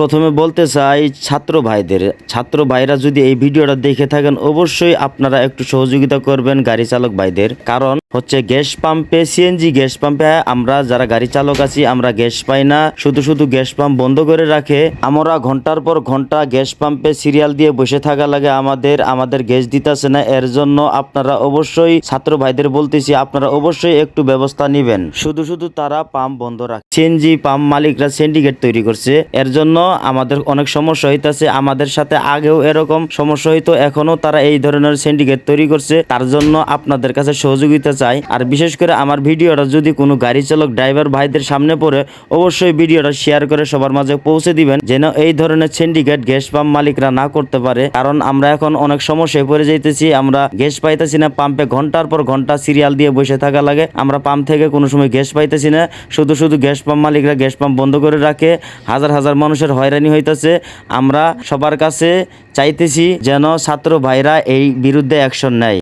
প্রথমে বলতে চাই ছাত্র ভাইদের। ছাত্র ভাইরা যদি এই ভিডিওটা দেখে থাকেন, অবশ্যই আপনারা একটু সহযোগিতা করবেন গাড়ি চালক ভাইদের। কারণ হচ্ছে গ্যাস পাম্পে, সিএনজি গ্যাস পাম্পে আমরা যারা গাড়ি চালক আছি, আমরা গ্যাস পাই না। শুধু শুধু গ্যাস পাম্প বন্ধ করে রাখে। আমরা ঘণ্টার পর ঘণ্টা গ্যাস পাম্পে সিরিয়াল দিয়ে বসে থাকা লাগে আমাদের আমাদের গ্যাস দিতেছে না। এর জন্য আপনারা অবশ্যই, ছাত্র ভাইদের বলতেছি, আপনারা অবশ্যই একটু ব্যবস্থা নেবেন। শুধু শুধু তারা পাম্প বন্ধ রাখে। সিএনজি পাম্প মালিকরা সিন্ডিকেট তৈরি করছে। এর জন্য আমাদের অনেক সমস্যা হইতেছে। আমাদের সাথে আগেও এরকম সমস্যা হইতো এখনও তারা এই ধরনের সিন্ডিকেট তৈরি করছে। তার জন্য আপনাদের কাছে সহযোগিতা চাই। আর বিশেষ করে আমার ভিডিওটা যদি কোনো গাড়ি চালক ড্রাইভার ভাইদের সামনে পড়ে, অবশ্যই ভিডিওটা শেয়ার করে সবার মাঝে পৌঁছে দিবেন, যেন এই ধরনের সিন্ডিকেট গ্যাস পাম্প মালিকরা না করতে পারে। কারণ আমরা এখন অনেক সমস্যায় পড়ে যাইতেছি, আমরা গ্যাস পাইতেছি না পাম্পে ঘণ্টার পর ঘণ্টা সিরিয়াল দিয়ে বসে থাকা লাগে। আমরা পাম্প থেকে কোনো সময় গ্যাস পাইতেছি না, শুধু শুধু গ্যাস পাম্প মালিকরা গ্যাস পাম্প বন্ধ করে রাখে। হাজার হাজার মানুষের হয়রানি হইতেছে আমরা সবার কাছে চাইতেছি যেন ছাত্র ভাইরা এই বিরুদ্ধে অ্যাকশন নেয়।